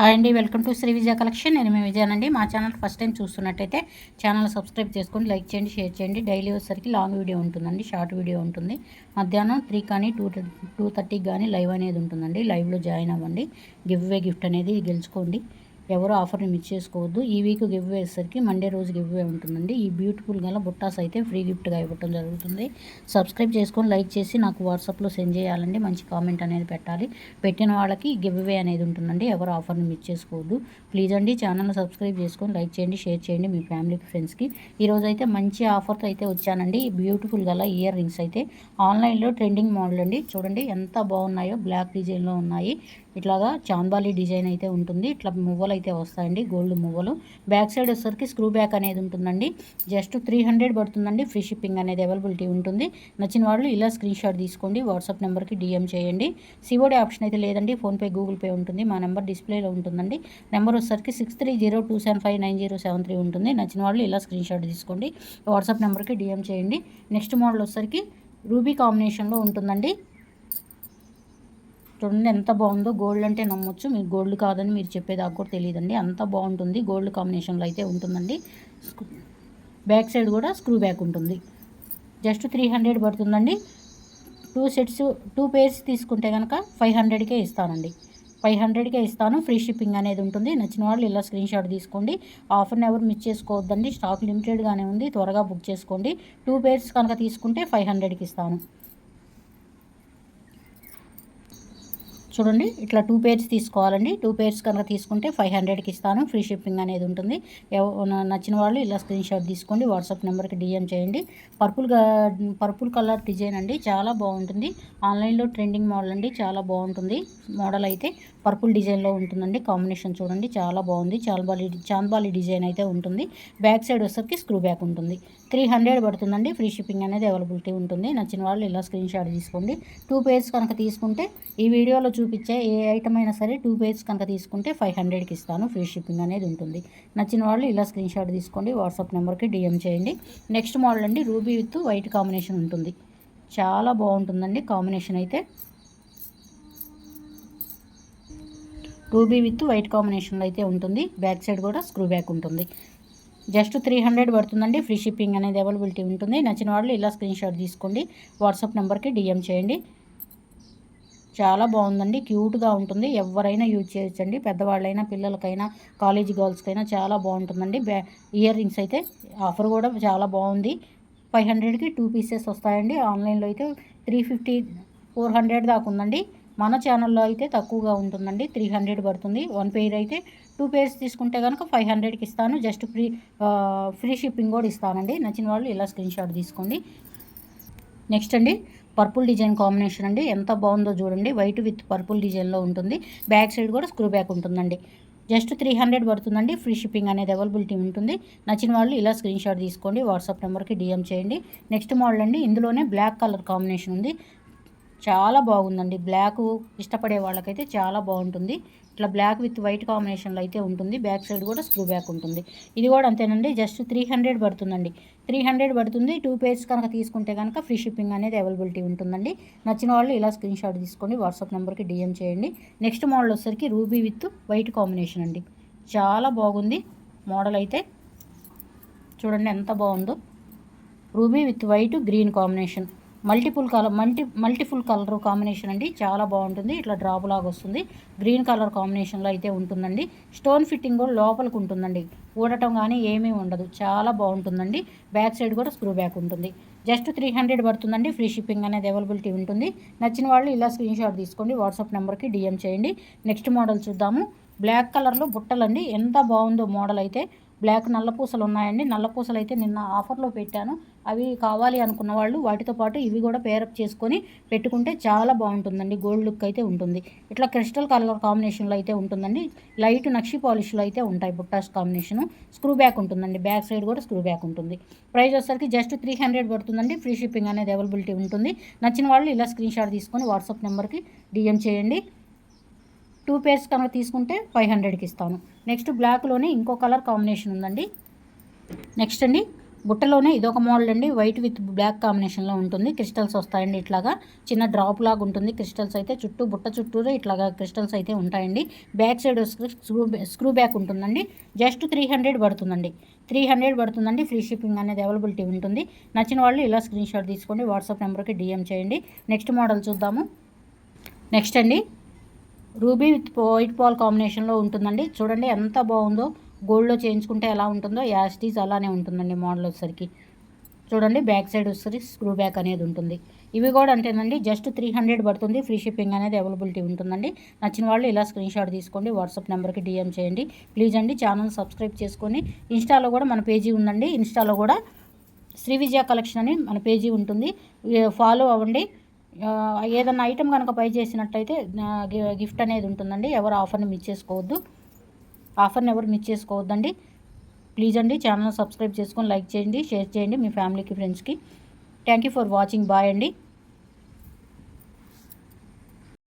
Hi అండి welcome to Shri Vijaya collection. నేను మీ విజయానండి. మా ఛానల్ ఫస్ట్ టైం చూస్తున్నట్టయితే ఛానల్ సబ్స్క్రైబ్ చేసుకొని లైక్ చేయండి షేర్ చేయండి. డైలీ వచ్చేసరికి లాంగ్ వీడియో ఉంటుందండి షార్ట్ వీడియో ఉంటుంది. మధ్యాహ్నం త్రీ కానీ టూ టూ థర్టీకి కానీ లైవ్ అనేది ఉంటుందండి. లైవ్లో జాయిన్ అవ్వండి. గివ్ అవే గిఫ్ట్ అనేది గెలుచుకోండి. ఎవరు ఆఫర్ని మిస్ చేసుకోవద్దు ఈ వీక్ గివ్ వేసరికి మండే రోజు గివ్ వే ఉంటుందండి. ఈ బ్యూటిఫుల్ గల బుట్టాస్ అయితే ఫ్రీ గిఫ్ట్గా ఇవ్వటం జరుగుతుంది. సబ్స్క్రైబ్ చేసుకొని లైక్ చేసి నాకు వాట్సాప్లో సెండ్ చేయాలండి. మంచి కామెంట్ అనేది పెట్టాలి. పెట్టిన వాళ్ళకి గివ్ వే అనేది ఉంటుందండి. ఎవరు ఆఫర్ని మిస్ చేసుకోవద్దు. ప్లీజ్ అండి ఛానల్ని సబ్స్క్రైబ్ చేసుకొని లైక్ చేయండి షేర్ చేయండి మీ ఫ్యామిలీకి ఫ్రెండ్స్కి. ఈరోజు అయితే మంచి ఆఫర్తో అయితే వచ్చానండి. బ్యూటిఫుల్ గల ఇయర్ రింగ్స్ అయితే. ఆన్లైన్లో ట్రెండింగ్ మోడల్ అండి. చూడండి ఎంత బాగున్నాయో. బ్లాక్ డిజైన్లో ఉన్నాయి. ఇట్లాగా చాంబాలి డిజైన్ అయితే ఉంటుంది. ఇట్లా మువ్వలు అయితే వస్తాయండి. గోల్డ్ మువ్వలు. బ్యాక్ సైడ్ వచ్చేసరికి స్క్రూ బ్యాక్ అనేది ఉంటుందండి. జస్ట్ త్రీ హండ్రెడ్ పడుతుందండి. ఫ్రీ షిప్పింగ్ అనేది అవైలబిలిటీ ఉంటుంది. నచ్చిన వాళ్ళు ఇలా స్క్రీన్ షాట్ తీసుకోండి. వాట్సాప్ నెంబర్కి డిఎం చేయండి. సివోడి ఆప్షన్ అయితే లేదండి. ఫోన్పే గూగుల్ పే ఉంటుంది. మా నెంబర్ డిస్ప్లేలో ఉంటుందండి. నెంబర్ వచ్చేసరికి six three zero two seven five nine zero seven three ఉంటుంది. నచ్చిన వాళ్ళు ఇలా స్క్రీన్ షాట్ తీసుకోండి. వాట్సాప్ నెంబర్కి డిఎం చేయండి. నెక్స్ట్ మోడల్ వచ్చేసరికి రూబీ కాంబినేషన్లో ఉంటుందండి. చూడండి ఎంత బాగుందో గోల్డ్ అంటే నమ్మొచ్చు. మీకు గోల్డ్ కాదని మీరు చెప్పేదాకా కూడా తెలియదండి. అంత బాగుంటుంది. గోల్డ్ కాంబినేషన్లో అయితే ఉంటుందండి. బ్యాక్ సైడ్ కూడా స్క్రూ బ్యాక్ ఉంటుంది. జస్ట్ త్రీ హండ్రెడ్ పడుతుందండి. టూ సెట్స్ టూ పేర్స్ తీసుకుంటే కనుక ఫైవ్ హండ్రెడ్కే ఇస్తానండి. ఫైవ్ హండ్రెడ్కే ఇస్తాను. ఫ్రీ షిప్పింగ్ అనేది ఉంటుంది. నచ్చిన వాళ్ళు ఇలా స్క్రీన్ షాట్ తీసుకోండి. అన్ అవర్ మిస్ చేసుకోవద్దండి. స్టాక్ లిమిటెడ్గానే ఉంది. త్వరగా బుక్ చేసుకోండి. టూ పేర్స్ కనుక తీసుకుంటే ఫైవ్ హండ్రెడ్కి ఇస్తాను. చూడండి ఇట్లా టూ పేర్స్ తీసుకోవాలండి. టూ పేర్స్ కనుక తీసుకుంటే ఫైవ్ హండ్రెడ్కి ఇస్తాను. ఫ్రీ షిప్పింగ్ అనేది ఉంటుంది. నచ్చిన వాళ్ళు ఇలా స్క్రీన్ షాట్ తీసుకోండి. వాట్సాప్ నెంబర్కి డిఎం చేయండి. పర్పుల్ పర్పుల్ కలర్ డిజైన్ అండి. చాలా బాగుంటుంది. ఆన్లైన్లో ట్రెండింగ్ మోడల్ అండి. చాలా బాగుంటుంది. మోడల్ అయితే పర్పుల్ డిజైన్లో ఉంటుందండి. కాంబినేషన్ చూడండి చాలా బాగుంది. చాల్బాలి చాంద్బాలి డిజైన్ అయితే ఉంటుంది. బ్యాక్ సైడ్ వచ్చేసరికి స్క్రూ బ్యాక్ ఉంటుంది. త్రీ హండ్రెడ్ పడుతుందండి. ఫ్రీ షిప్పింగ్ అనేది అవైలబిలిటీ ఉంటుంది. నచ్చిన వాళ్ళు ఇలా స్క్రీన్ షాట్ తీసుకోండి. టూ పేర్స్ కనుక తీసుకుంటే ఈ వీడియోలో చూపించే ఏ ఐటమ్ అయినా సరే టూ పేర్స్ కనుక తీసుకుంటే ఫైవ్ హండ్రెడ్కి ఇస్తాను. ఫ్రీ షిప్పింగ్ అనేది ఉంటుంది. నచ్చిన వాళ్ళు ఇలా స్క్రీన్ షాట్ తీసుకోండి. వాట్సాప్ నెంబర్కి డిఎం చేయండి. నెక్స్ట్ మోడల్ అండి రూబీ విత్ వైట్ కాంబినేషన్ ఉంటుంది. చాలా బాగుంటుందండి కాంబినేషన్ అయితే. రూబీ విత్ వైట్ కాంబినేషన్లో అయితే ఉంటుంది. బ్యాక్ సైడ్ కూడా స్క్రూ బ్యాక్ ఉంటుంది. జస్ట్ త్రీ హండ్రెడ్ పడుతుందండి. ఫ్రీ షిప్పింగ్ అనేది అవైలబిలిటీ ఉంటుంది. నచ్చిన వాళ్ళు ఇలా స్క్రీన్ షాట్ తీసుకోండి. వాట్సాప్ నెంబర్కి డిఎం చేయండి. చాలా బాగుందండి. క్యూట్గా ఉంటుంది. ఎవరైనా యూజ్ చేయొచ్చండి. పెద్దవాళ్ళైనా పిల్లలకైనా కాలేజీ గర్ల్స్కైనా చాలా బాగుంటుందండి. బ్యా ఇయర్ రింగ్స్ అయితే ఆఫర్ కూడా చాలా బాగుంది. ఫైవ్ హండ్రెడ్కి టూ పీసెస్ వస్తాయండి. ఆన్లైన్లో అయితే త్రీ ఫిఫ్టీ ఫోర్ హండ్రెడ్ దాకా ఉందండి. మన ఛానల్లో అయితే తక్కువగా ఉంటుందండి. త్రీ హండ్రెడ్ పడుతుంది. వన్ పేర్ అయితే టూ పేర్స్ తీసుకుంటే కనుక ఫైవ్ హండ్రెడ్కి ఇస్తాను. జస్ట్ ఫ్రీ ఫ్రీ షిప్పింగ్ కూడా ఇస్తానండి. నచ్చిన వాళ్ళు ఇలా స్క్రీన్ షాట్ తీసుకోండి. నెక్స్ట్ అండి పర్పుల్ డిజైన్ కాంబినేషన్ అండి. ఎంత బాగుందో చూడండి. వైట్ విత్ పర్పుల్ డిజైన్లో ఉంటుంది. బ్యాక్ సైడ్ కూడా స్క్రూ బ్యాక్ ఉంటుందండి. జస్ట్ త్రీ హండ్రెడ్ పడుతుందండి. ఫ్రీ షిప్పింగ్ అనేది అవైలబిలిటీ ఉంటుంది. నచ్చిన వాళ్ళు ఇలా స్క్రీన్ షాట్ తీసుకోండి. వాట్సాప్ నెంబర్కి డిఎం చేయండి. నెక్స్ట్ మోడల్ అండి. ఇందులోనే బ్లాక్ కలర్ కాంబినేషన్ ఉంది. చాలా బాగుందండి. బ్లాక్ ఇష్టపడే వాళ్ళకైతే చాలా బాగుంటుంది. ఇట్లా బ్లాక్ విత్ వైట్ కాంబినేషన్లో అయితే ఉంటుంది. బ్యాక్ సైడ్ కూడా స్క్రూ బ్యాక్ ఉంటుంది. ఇది కూడా అంతేనండి. జస్ట్ త్రీ హండ్రెడ్ పడుతుందండి. త్రీ హండ్రెడ్ పడుతుంది. టూ పేర్స్ కనుక తీసుకుంటే కనుక ఫ్రీ షిప్పింగ్ అనేది అవైలబిలిటీ ఉంటుందండి. నచ్చిన వాళ్ళు ఇలా స్క్రీన్ షాట్ తీసుకోండి. వాట్సాప్ నెంబర్కి డిఎం చేయండి. నెక్స్ట్ మోడల్ వచ్చేసరికి రూబీ విత్ వైట్ కాంబినేషన్ అండి. చాలా బాగుంది మోడల్ అయితే. చూడండి ఎంత బాగుందో. Ruby with white green combination. Multiple colour multi multiple colour combination అండి. చాలా బాగుంటుంది. ఇట్లా డ్రాప్ లాగా వస్తుంది. గ్రీన్ కలర్ కాంబినేషన్లో అయితే ఉంటుందండి. స్టోన్ ఫిట్టింగ్ కూడా లోపలికి ఉంటుందండి. ఊడటం కానీ ఏమీ ఉండదు. చాలా బాగుంటుందండి. బ్యాక్ సైడ్ కూడా స్క్రూ బ్యాక్ ఉంటుంది. జస్ట్ త్రీ హండ్రెడ్ పడుతుందండి. ఫ్రీ షిప్పింగ్ అనేది అవైలబిలిటీ ఉంటుంది. నచ్చిన వాళ్ళు ఇలా స్క్రీన్ షాట్ తీసుకోండి. వాట్సాప్ నెంబర్కి డిఎం చేయండి. నెక్స్ట్ మోడల్ చూద్దాము. బ్లాక్ కలర్లో బుట్టలండి. ఎంత బాగుందో మోడల్ అయితే. బ్లాక్ నల్లపూసలు ఉన్నాయండి. నల్ల పూసలు అయితే నిన్న ఆఫర్లో పెట్టాను. అవి కావాలి అనుకున్న వాళ్ళు వాటితో పాటు ఇవి కూడా పేరప్ చేసుకొని పెట్టుకుంటే చాలా బాగుంటుందండి. గోల్డ్ లుక్ అయితే ఉంటుంది. ఇట్లా క్రిస్టల్ కలర్ కాంబినేషన్లో అయితే ఉంటుందండి. లైట్ నక్షి పాలిష్లో అయితే ఉంటాయి బుట్టాస్ కాంబినేషన్ స్క్రూ బ్యాక్ ఉంటుందండి. బ్యాక్ సైడ్ కూడా స్క్రూ బ్యాక్ ఉంటుంది. ప్రైస్ వచ్చేసరికి జస్ట్ త్రీ హండ్రెడ్ పడుతుందండి. ఫ్రీ షిప్పింగ్ అనేది అవైలబిలిటీ ఉంటుంది. నచ్చిన వాళ్ళు ఇలా స్క్రీన్ షాట్ తీసుకొని వాట్సాప్ నెంబర్కి డిఎం చేయండి. టూ పేర్స్ కనుక తీసుకుంటే ఫైవ్ హండ్రెడ్కి ఇస్తాను. నెక్స్ట్ బ్లాక్లోనే ఇంకో కలర్ కాంబినేషన్ ఉందండి. నెక్స్ట్ అండి బుట్టలోనే ఇదొక మోడల్ అండి వైట్ విత్ బ్లాక్ కాంబినేషన్లో ఉంటుంది. క్రిస్టల్స్ వస్తాయండి ఇట్లాగా. చిన్న డ్రాప్ లాగా ఉంటుంది. క్రిస్టల్స్ అయితే చుట్టూ బుట్ట చుట్టూరే ఇట్లాగా క్రిస్టల్స్ అయితే ఉంటాయండి. Back side screw screw back ఉంటుందండి. జస్ట్ త్రీ హండ్రెడ్ పడుతుందండి. త్రీ హండ్రెడ్ పడుతుందండి. ఫ్రీ షిప్పింగ్ అనేది అవైలబిలిటీ ఉంటుంది. నచ్చిన వాళ్ళు ఇలా స్క్రీన్ షాట్ తీసుకోండి. వాట్సాప్ నెంబర్కి డిఎం చేయండి. నెక్స్ట్ మోడల్ చూద్దాము. నెక్స్ట్ అండి రూబీ విత్ వైట్ పాల్ కాంబినేషన్లో ఉంటుందండి. చూడండి ఎంత బాగుందో. గోల్డ్లో చేయించుకుంటే ఎలా ఉంటుందో. యాస్టీస్ అలానే ఉంటుందండి మోడల్ వచ్చేసరికి. చూడండి బ్యాక్ సైడ్ వచ్చేసరికి స్క్రూ బ్యాక్ అనేది ఉంటుంది. ఇవి కూడా అంటేనండి జస్ట్ త్రీ హండ్రెడ్ పడుతుంది. ఫ్రీ షిప్పింగ్ అనేది అవైలబిలిటీ ఉంటుందండి. నచ్చిన వాళ్ళు ఇలా స్క్రీన్ షాట్ తీసుకోండి. వాట్సాప్ నెంబర్కి డిఎం చేయండి. ప్లీజ్ అండి ఛానల్ సబ్స్క్రైబ్ చేసుకొని ఇన్స్టాలో కూడా మన పేజీ ఉందండి. ఇన్స్టాలో కూడా శ్రీ విజయ కలెక్షన్ అని మన పేజీ ఉంటుంది. ఫాలో అవ్వండి. ఏదైనా ఐటెం కనుక పై చేసినట్టయితే గిఫ్ట్ అనేది ఉంటుందండి. ఎవరు ఆఫర్ని మిస్ చేసుకోవద్దు. ఆఫర్ని ఎవరు మిస్ చేసుకోవద్దండి. ప్లీజ్ అండి ఛానల్ సబ్స్క్రైబ్ చేసుకొని లైక్ చేయండి షేర్ చేయండి మీ ఫ్యామిలీకి ఫ్రెండ్స్కి thank you for watching bye అండి.